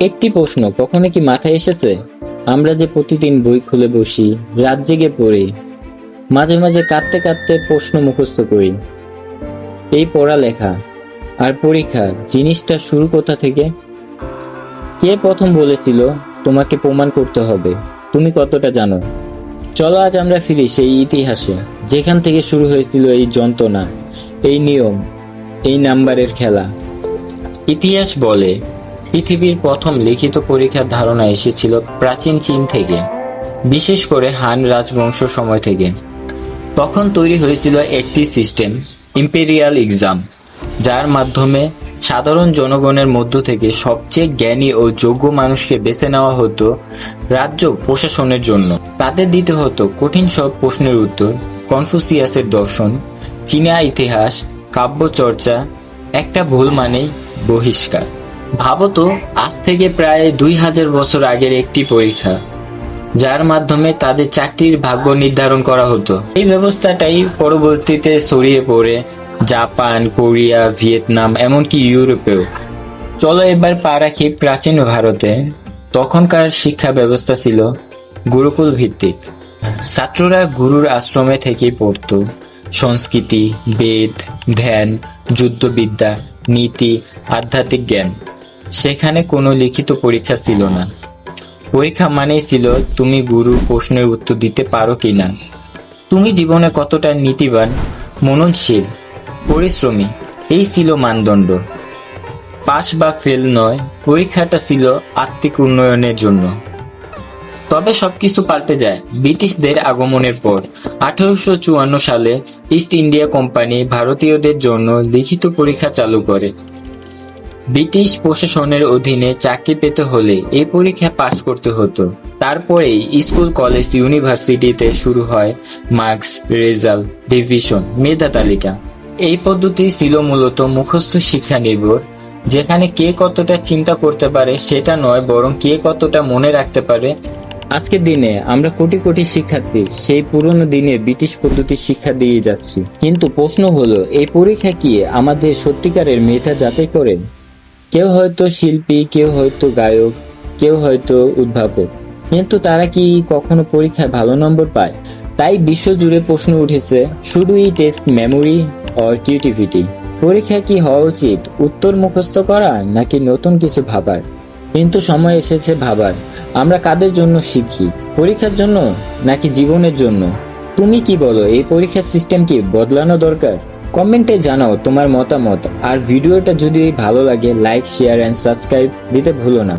একটি প্রশ্ন, কখনো কি মাথায় এসেছে? আমরা যে প্রতিদিন বই খুলে বসি, রাত জেগে পড়ি, মাঝে মাঝে কাঁদতে কাঁদতে প্রশ্ন মুখস্থ করি। এই পড়ালেখা আর পরীক্ষা জিনিসটা শুরু কোথা থেকে? কে প্রথম বলেছিল, তোমাকে প্রমাণ করতে হবে তুমি কতটা জানো? চলো আজ আমরা ফিরি সেই ইতিহাসে, যেখান থেকে শুরু হয়েছিল এই যন্ত্রণা, এই নিয়ম, এই নাম্বারের খেলা। ইতিহাস বলে পৃথিবীর প্রথম লিখিত পরীক্ষার ধারণা এসেছিল প্রাচীন চীন থেকে, বিশেষ করে হান রাজবংশ সময় থেকে। তখন তৈরি হয়েছিল একটি সিস্টেম, ইম্পেরিয়াল এক্সাম, যার মাধ্যমে সাধারণ জনগণের মধ্য থেকে সবচেয়ে জ্ঞানী ও যোগ্য মানুষকে বেছে নেওয়া হতো রাজ্য প্রশাসনের জন্য। তাদের দিতে হতো কঠিন সব প্রশ্নের উত্তর, কনফুসিয়াসের দর্শন, চীনা ইতিহাস, কাব্যচর্চা, একটা ভুল মানেই বহিষ্কার। ভাবতো আজ থেকে প্রায় দুই হাজার বছর আগের একটি পরীক্ষা, যার মাধ্যমে তাদের চাকরির ভাগ্য নির্ধারণ করা হতো। এই ব্যবস্থাটাই পরবর্তীতে ছড়িয়ে পড়ে জাপান, কোরিয়া, ভিয়েতনাম, এমনকি ইউরোপেও। চলো এবার পা রাখি প্রাচীন ভারতে। তখনকার শিক্ষা ব্যবস্থা ছিল গুরুকুল ভিত্তিক। ছাত্ররা গুরুর আশ্রমে থেকেই পড়তো। সংস্কৃতি, বেদ, ধ্যান, যুদ্ধবিদ্যা, নীতি, আধ্যাত্মিক জ্ঞান। সেখানে কোনো লিখিত পরীক্ষা ছিল না। পরীক্ষা মানেই ছিল, তুমি গুরুর প্রশ্নের উত্তর দিতে পারো কিনা তুমি জীবনে কতটা নীতিবান, মননশীল, পরিশ্রমী, এই ছিল মানদণ্ড। পাস বা ফেল নয়, পরীক্ষাটা ছিল আত্মিক উন্নয়নের জন্য। তবে সবকিছু পাল্টে যায়। ব্রিটিশদের আগমনের পর, আঠারোশো চুয়ান্ন সালে ইস্ট ইন্ডিয়া কোম্পানি ভারতীয়দের জন্য লিখিত পরীক্ষা চালু করে। ব্রিটিশ প্রশাসনের অধীনে চাকরি পেতে হলে এই পরীক্ষা পাশ করতে হতো। তারপরেই স্কুল, কলেজ, ইউনিভার্সিটিতে শুরু হয় মার্কস রেজাল্ট ডিভিশন, মেধা তালিকা। এই পদ্ধতি ছিল মূলত মুখস্থ শিক্ষা নির্ভর, যেখানে কে কতটা চিন্তা করতে পারে সেটা নয়, বরং কে কতটা মনে রাখতে পারে। আজকের দিনে আমরা কোটি কোটি শিক্ষার্থী সেই পুরনো দিনে ব্রিটিশ পদ্ধতির শিক্ষা দিয়ে যাচ্ছি। কিন্তু প্রশ্ন হলো, এই পরীক্ষা কি আমাদের সত্যিকারের মেধা যাচাই করে? কেউ হয়তো শিল্পী, কেউ হয়তো গায়ক, কেউ হয়তো উদ্ভাবক। কিন্তু তারা কি কখনো পরীক্ষায় ভালো নম্বর পায়? তাই বিশ্বজুড়ে প্রশ্ন উঠেছে শুধু ই টেস্ট মেমোরি অর ক্রিয়েটিভিটি পরীক্ষা কি হওয়া উচিত, উত্তর মুখস্থ করা নাকি নতুন কিছু ভাবার? কিন্তু সময় এসেছে ভাবার। আমরা কাদের জন্য শিখি, পরীক্ষার জন্য নাকি জীবনের জন্য? তুমি কি বলো, এই পরীক্ষার সিস্টেম কি বদলানো দরকার? কমেন্টে জানাও তোমার মতামত। আর ভিডিওটা যদি ভালো লাগে লাইক শেয়ার অ্যান্ড সাবস্ক্রাইব দিতে ভুলো না।